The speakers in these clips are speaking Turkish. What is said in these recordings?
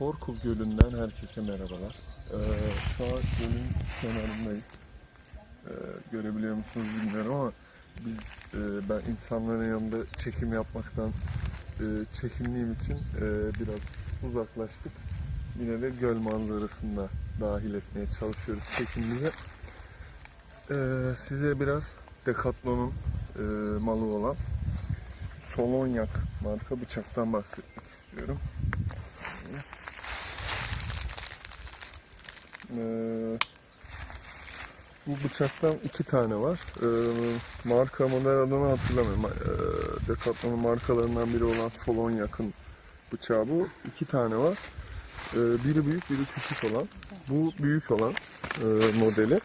Torkul Gölü'nden herkese merhabalar. Ee, şu an gölün kenarındayız. Ee, görebiliyor musunuz bilmiyorum ama biz e, ben insanların yanında çekim yapmaktan e, çekindiğim için e, biraz uzaklaştık. Yine de göl manzarasını da dahil etmeye çalışıyoruz çekimimize. Ee, size biraz Decathlon'un e, malı olan Solonyak marka bıçaktan bahsetmek istiyorum. Ee, bu bıçaktan iki tane var. Ee, marka model adını hatırlamıyorum. Ee, Decathlon'un markalarından biri olan Solonyak'ın bıçağı bu. İki tane var. Ee, biri büyük, biri küçük olan. Bu büyük olan e, modeli.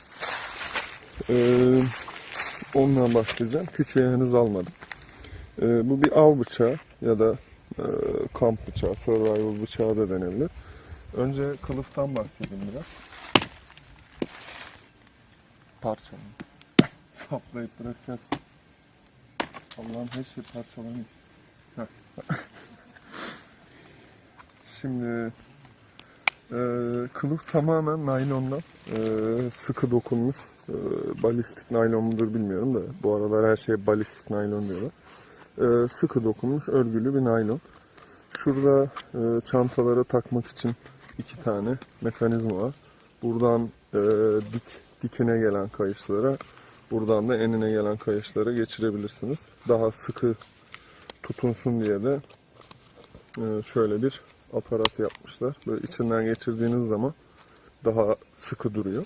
Ee, ondan bahsedeceğim. Küçüğü henüz almadım. Ee, bu bir av bıçağı ya da e, kamp bıçağı, survival bıçağı da denebilir. Önce kılıftan bahsedeyim biraz. Parçalı. Saplayıp bırakacağız. Allah'ım her şey parçalanıyor. Şimdi e, kılıf tamamen naylondan e, sıkı dokunmuş. E, balistik naylon mudur bilmiyorum da bu aralar her şeye balistik naylon diyorlar. E, sıkı dokunmuş örgülü bir naylon. Şurada e, çantalara takmak için iki tane mekanizma var. Buradan e, dik dikine gelen kayışlara, buradan da enine gelen kayışlara geçirebilirsiniz. Daha sıkı tutunsun diye de e, şöyle bir aparat yapmışlar. Böyle içinden geçirdiğiniz zaman daha sıkı duruyor.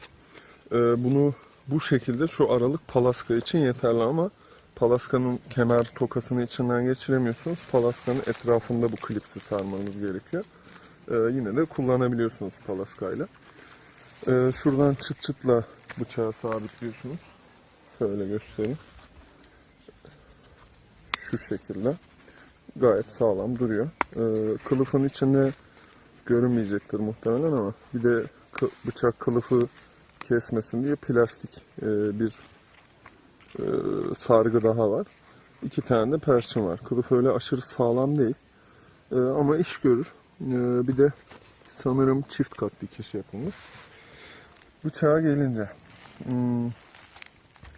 E, bunu bu şekilde şu aralık palaska için yeterli ama palaskanın kemer tokasını içinden geçiremiyorsunuz. Palaskanın etrafında bu klipsi sarmanız gerekiyor. E, yine de kullanabiliyorsunuz palaskayla. E, şuradan çıt çıtla bıçağı sabitliyorsunuz. Şöyle göstereyim. Şu şekilde. Gayet sağlam duruyor. Ee, kılıfın içinde görünmeyecektir muhtemelen ama bir de bıçak kılıfı kesmesin diye plastik e, bir e, sargı daha var. İki tane de perçin var. Kılıf öyle aşırı sağlam değil. E, ama iş görür. E, bir de sanırım çift kat dikiş yapılmış. Bıçağa gelince. Hmm,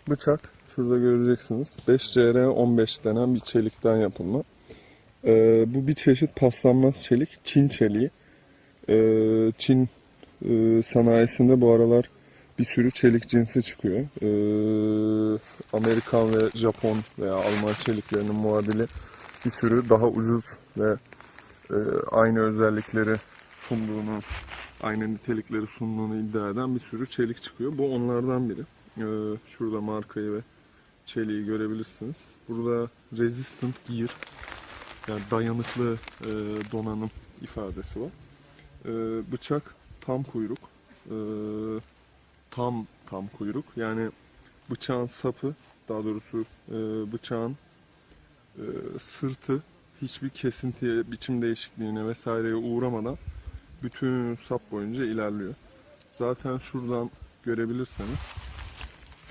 bıçak şurada göreceksiniz. 5CR15 denen bir çelikten yapılma. Ee, bu bir çeşit paslanmaz çelik. Çin çeliği. Ee, Çin e, sanayisinde bu aralar bir sürü çelik cinsi çıkıyor. Ee, Amerikan ve Japon veya Alman çeliklerinin muadili bir sürü daha ucuz ve e, aynı özellikleri sunduğunu, aynı nitelikleri sunduğunu iddia eden bir sürü çelik çıkıyor. Bu onlardan biri. Ee, şurada markayı ve çeliği görebilirsiniz. Burada resistant gear yani dayanıklı e, donanım ifadesi var. E, bıçak tam kuyruk. E, tam tam kuyruk. Yani bıçağın sapı daha doğrusu e, bıçağın e, sırtı hiçbir kesintiye, biçim değişikliğine vesaireye uğramadan bütün sap boyunca ilerliyor. Zaten şuradan görebilirseniz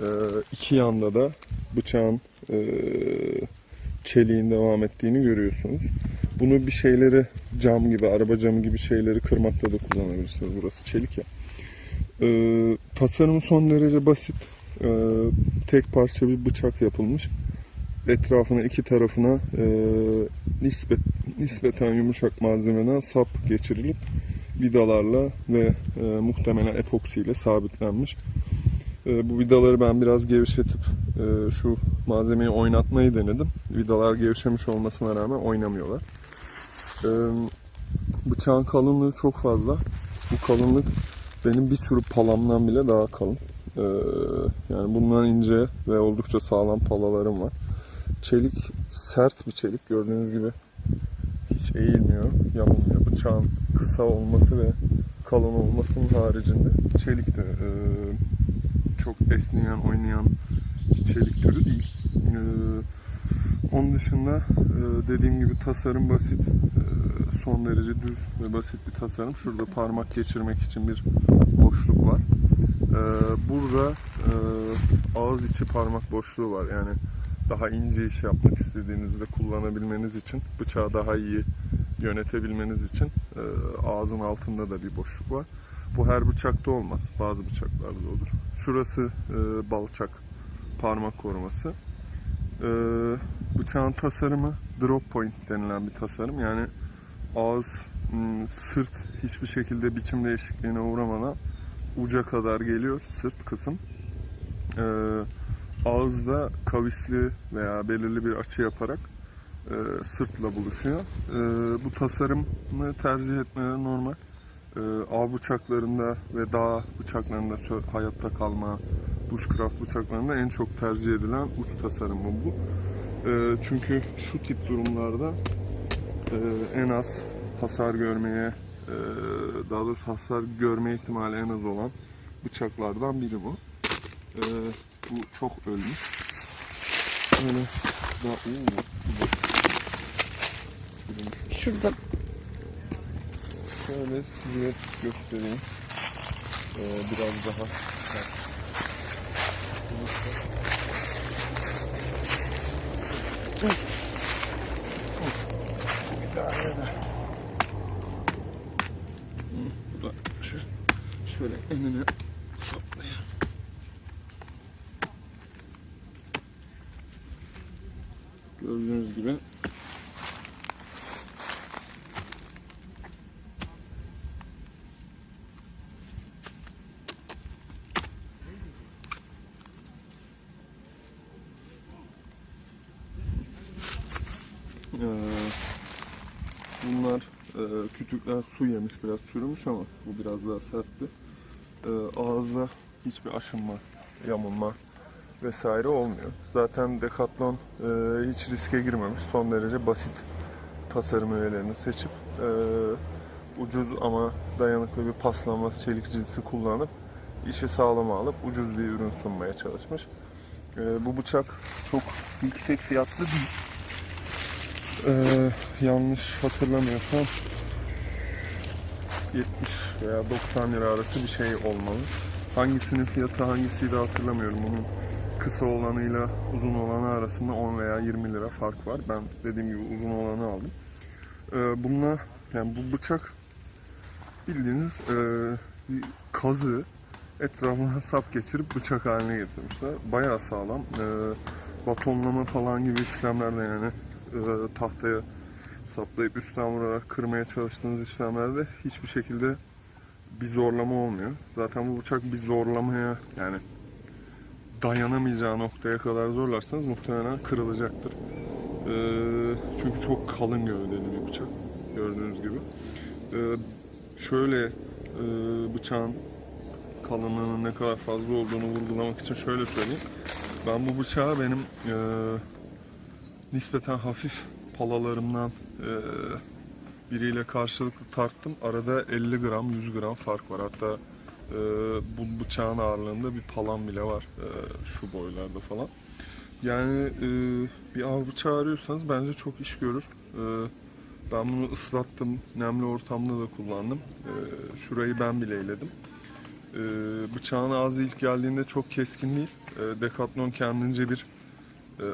e, iki yanda da bıçağın e, çeliğin devam ettiğini görüyorsunuz. Bunu bir şeyleri cam gibi, araba camı gibi şeyleri kırmakta da kullanabilirsiniz. Burası çelik ya. Ee, tasarımı son derece basit. Ee, tek parça bir bıçak yapılmış. Etrafına iki tarafına e, nispet, nispeten yumuşak malzemeden sap geçirilip vidalarla ve e, muhtemelen epoksiyle sabitlenmiş. E, bu vidaları ben biraz gevşetip e, şu malzemeyi oynatmayı denedim. Vidalar gevşemiş olmasına rağmen oynamıyorlar. E, bıçağın kalınlığı çok fazla. Bu kalınlık benim bir sürü palamdan bile daha kalın. E, yani bundan ince ve oldukça sağlam palalarım var. Çelik sert bir çelik gördüğünüz gibi hiç eğilmiyor, yamulmuyor. Bıçağın kısa olması ve kalın olmasının haricinde çelik de e, çok esneyen, oynayan bir çelik türü değil. Ee, onun dışında e, dediğim gibi tasarım basit. Ee, son derece düz ve basit bir tasarım. Şurada parmak geçirmek için bir boşluk var. Ee, burada e, ağız içi parmak boşluğu var. Yani daha ince iş yapmak istediğinizde kullanabilmeniz için bıçağı daha iyi yönetebilmeniz için e, ağzın altında da bir boşluk var. Bu her bıçakta olmaz. Bazı bıçaklarda olur. Şurası e, balçak parmak koruması. E, bıçağın tasarımı drop point denilen bir tasarım. Yani ağız, sırt hiçbir şekilde biçim değişikliğine uğramadan uca kadar geliyor sırt kısım. E, ağızda kavisli veya belirli bir açı yaparak e, sırtla buluşuyor. E, bu tasarımı tercih etmeleri normal. E, av bıçaklarında ve dağ bıçaklarında hayatta kalma, bushcraft bıçaklarında en çok tercih edilen uç tasarımı bu. E, çünkü şu tip durumlarda e, en az hasar görmeye, e, daha doğrusu hasar görme ihtimali en az olan bıçaklardan biri bu. E, bu çok ölmüş. Böyle daha Oo. Şurada Şöyle size göstereyim. Ee, biraz daha. Bir tane de. Şöyle, şöyle enine saplayayım. Gördüğünüz gibi Ee, bunlar e, kütükler su yemiş biraz çürümüş ama bu biraz daha sertti. Ee, ağızda hiçbir aşınma, yamulma vesaire olmuyor. Zaten Decathlon e, hiç riske girmemiş. Son derece basit tasarım öğelerini seçip e, ucuz ama dayanıklı bir paslanmaz çelik cinsi kullanıp işi sağlama alıp ucuz bir ürün sunmaya çalışmış. E, bu bıçak çok yüksek fiyatlı değil. Ee, yanlış hatırlamıyorsam 70 veya 90 lira arası bir şey olmalı. Hangisinin fiyatı hangisiydi hatırlamıyorum. Bunun kısa olanıyla uzun olanı arasında 10 veya 20 lira fark var. Ben dediğim gibi uzun olanı aldım. Ee, bununla yani bu bıçak bildiğiniz e, kazı etrafına sap geçirip bıçak haline getirmişler. Bayağı sağlam. Ee, batonlama falan gibi işlemlerde yani tahtaya saplayıp üstten vurarak kırmaya çalıştığınız işlemlerde hiçbir şekilde bir zorlama olmuyor. Zaten bu bıçak bir zorlamaya yani dayanamayacağı noktaya kadar zorlarsanız muhtemelen kırılacaktır. E, çünkü çok kalın gövdeli bir bıçak gördüğünüz gibi. E, şöyle e, bıçağın kalınlığının ne kadar fazla olduğunu vurgulamak için şöyle söyleyeyim. Ben bu bıçağı benim e, nispeten hafif palalarımdan e, biriyle karşılıklı tarttım. Arada 50 gram 100 gram fark var. Hatta e, bu bıçağın ağırlığında bir palam bile var e, şu boylarda falan. Yani e, bir av bıçağı arıyorsanız bence çok iş görür. E, ben bunu ıslattım, nemli ortamda da kullandım. E, şurayı ben bileyledim. E, bıçağın ağzı ilk geldiğinde çok keskin değil. E, Decathlon kendince bir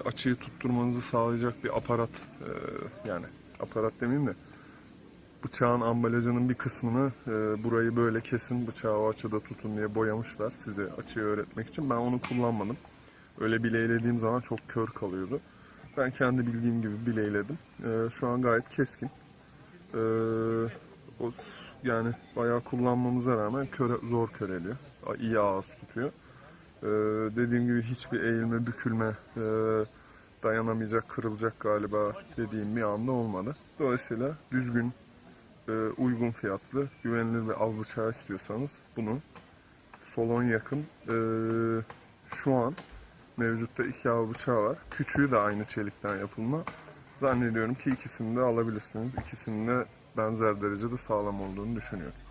açıyı tutturmanızı sağlayacak bir aparat e, yani aparat demeyeyim de bıçağın ambalajının bir kısmını e, burayı böyle kesin bıçağı o açıda tutun diye boyamışlar size açıyı öğretmek için. Ben onu kullanmadım. Öyle bileylediğim zaman çok kör kalıyordu. Ben kendi bildiğim gibi bileyledim. E, şu an gayet keskin. E, o, yani bayağı kullanmamıza rağmen köre, zor köreliyor. İyi ağız tutuyor. Ee, dediğim gibi hiçbir eğilme, bükülme, e, dayanamayacak, kırılacak galiba dediğim bir anda olmadı. Dolayısıyla düzgün, e, uygun fiyatlı, güvenilir bir av bıçağı istiyorsanız bunu Solon yakın. e, şu an mevcutta iki av bıçağı var. Küçüğü de aynı çelikten yapılma. Zannediyorum ki ikisini de alabilirsiniz. İkisinin de benzer derecede sağlam olduğunu düşünüyorum.